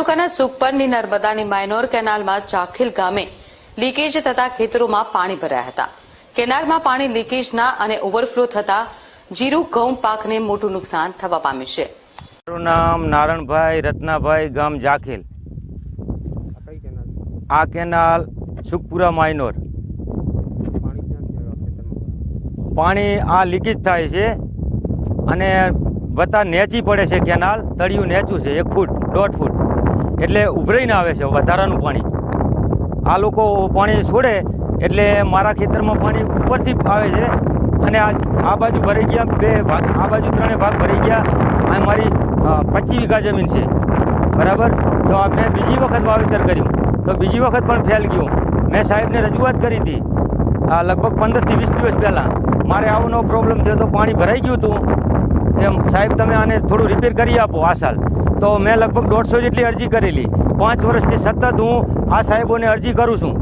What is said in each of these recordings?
તાલુકાના સુખપરની નર્મદાની માઇનોર કેનાલમાં ચાખીલ ગામે લીકેજ થતા ખેતરોમાં પાણી ભરાયા હતા. કેનાલમાં પાણી લીકેજના અને ઓવરફ્લો થતા જીરું, ઘઉં, પાકને મોટું નુકસાન થવા પામ્યું છે. મારું નામ નારણભાઈ રત્નાભાઈ ગામ જાખીલ. આ કેનાલ સુખપુરા માઇનોર. પાણી આ લીકેજ થાય છે અને બધા નેચી પડે છે કેનાલ, તળિયું નેચું છે, એક ફૂટ, દોઢ ફૂટ. એટલે ઉભરાઈને આવે છે વધારાનું પાણી. આ લોકો પાણી છોડે એટલે મારા ખેતરમાં પાણી ઉપરથી આવે છે અને આ આ બાજુ ભરાઈ ગયા, બે ભાગ, આ બાજુ ત્રણે ભાગ ભરાઈ ગયા આ મારી પચીસ વીઘા જમીન છે. બરાબર? તો આ મેં બીજી વખત વાવેતર કર્યું. તો બીજી વખત પણ ફેલ ગયું. મેં સાહેબને રજૂઆત કરી હતી. આ લગભગ પંદરથી વીસ દિવસ પહેલાં. મારે આવો નવો પ્રોબ્લેમ થયો તો પાણી ભરાઈ ગયું હતું. એમ, સાહેબ તમે આને થોડું રિપેર કરી આપો આ સાલ. તો મેં લગભગ દોઢસો જેટલી અરજી કરેલી. પાંચ વર્ષથી સતત હું આ સાહેબોને અરજી કરું છું.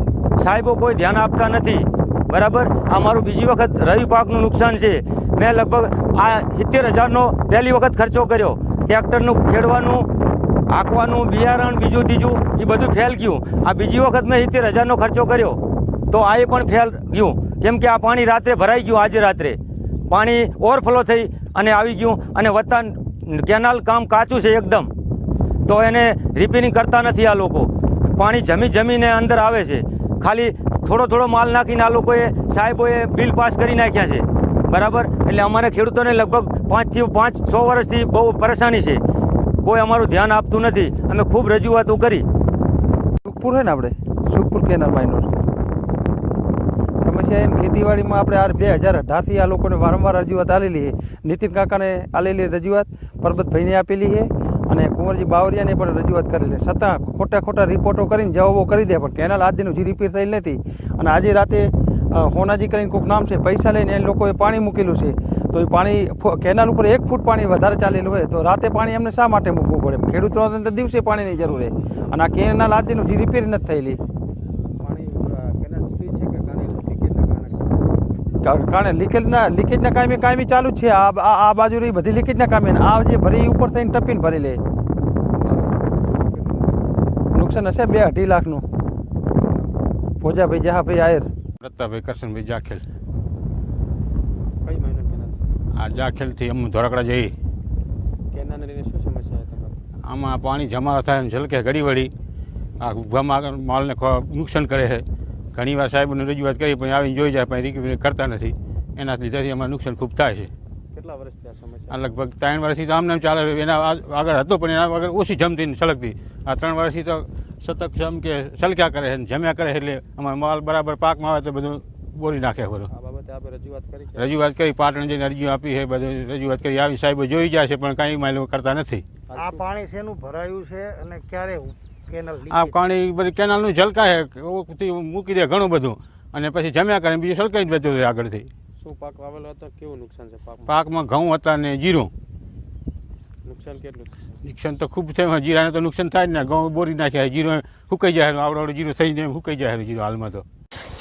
સાહેબો કોઈ ધ્યાન આપતા નથી. બરાબર? આ મારું બીજી વખત રવિ પાકનું નુકસાન છે. મેં લગભગ આ સિત્તેર હજારનો પહેલી વખત ખર્ચો કર્યો. ટ્રેક્ટરનું ખેડવાનું, હાંકવાનું, બિયારણ, બીજું ત્રીજું એ બધું ફેલ ગયું. આ બીજી વખત મેં સિત્તેર હજારનો ખર્ચો કર્યો. તો આ એ પણ ફેલ ગયું. કેમ કે આ પાણી રાત્રે ભરાઈ ગયું, આજે રાત્રે. પાણી ઓવરફ્લો થઈ અને આવી ગયું અને વત્તા કેનાલ કામ કાચું છે એકદમ. તો એને રિપેરિંગ કરતા નથી આ લોકો. પાણી જમી જમીને અંદર આવે છે. ખાલી થોડો થોડો માલ નાખીને આ લોકોએ સાહેબોએ બિલ પાસ કરી નાખ્યા છે. બરાબર? એટલે અમારે ખેડૂતોને લગભગ પાંચથી પાંચ છ વર્ષથી બહુ પરેશાની છે. કોઈ અમારું ધ્યાન આપતું નથી. અમે ખૂબ રજૂઆતો કરી. સુખપુર છે ને આપણે? સુખપુર કેનાલ માઇનોર સમસ્યા એમ, ખેતીવાડીમાં આપણે આ બે હજાર અઢારથી આ લોકોને વારંવાર રજૂઆત આલેલી છે. નીતિન કાકાને આલેલી રજૂઆત, પરબતભાઈને આપેલી છે અને કુંવરજી બાવરિયાને પણ રજૂઆત કરેલી છતાં ખોટા ખોટા રિપોર્ટો કરીને જવાબો કરી દે, પણ કેનાલ આજ દિન જે રિપેર થયેલ નથી. અને આજે રાતે હોનાજી કરીને કોઈક નામ છે, પૈસા લઈને એ લોકોએ પાણી મૂકેલું છે. તો એ પાણી કેનાલ ઉપર એક ફૂટ પાણી વધારે ચાલેલું હોય, તો રાતે પાણી એમને શા માટે મૂકવું પડે? ખેડૂતોને તો દિવસે પાણીની જરૂર છે. અને આ કેનાલ આજ દિનું જે રિપેર નથી થયેલી કા- કારણે લીકેજના લીકેજના કામે કાયમી ચાલુ જ છે. આ આ આ બાજુ રહી બધી લીકેજના કામે આ જે ભરી ઉપર થઈને ટપીને ભરી લે. નુકસાન હશે બે અઢી લાખનું. ભોજાભાઈ જહાભાઈ આયર. પ્રતાપભાઈ કરશનભાઈ જાખેલ. આ જાખેલથી અમ ધોરકડા જઈ. આમાં પાણી જમા થાય એમ ઝલકે ઘડી વળી આ ઉભામાં માલને નુકસાન કરે છે. ઘણી વાર સાહેબોને રજૂઆત કરી પણ આવીને જોઈ જાય પણ રિકવરી કરતા નથી. એના લીધેથી અમારે નુકસાન ખૂબ થાય છે. કેટલા વર્ષથી આ સમસ્યા? લગભગ ત્રણ વર્ષથી તો આમને આમ ચાલે એના આગળ હતો પણ એના આગળ ઓછી જમતી ને સળગતી આ ત્રણ વર્ષથી તો સતત જમ કે સલક્યા કરે છે જમ્યા કરે એટલે અમારો માલ બરાબર પાકમાં આવે તો બધું બોલી નાખે બધું આ બાબતે આપણે રજૂઆત કરી રજૂઆત કરી પાટણ જઈને અરજી આપી છે બધું રજૂઆત કરી. આવી સાહેબો જોઈ જાય છે પણ કાંઈ માલ કરતા નથી. આ પાણી શેનું ભરાયું છે અને ક્યારે આ પાણી બધી કેનાલનું છલકાય છે મૂકી દે ઘણું બધું. અને પછી જમ્યા કરે બીજું સળકાઈ જ જતું રહે આગળથી. શું પાક વાવેલો હતો? કેવું નુકસાન છે પાકમાં? પાકમાં ઘઉં હતા ને જીરું. નુકસાન કેટલું નુકસાન તો ખૂબ થયું જીરાને તો નુકસાન થાય જ ને. ઘઉં બોરી નાખ્યા જીરું સુકાઈ જાય આવડો આવડો જીરું થઈ જાય સુકાઈ જાય જીરું હાલમાં તો.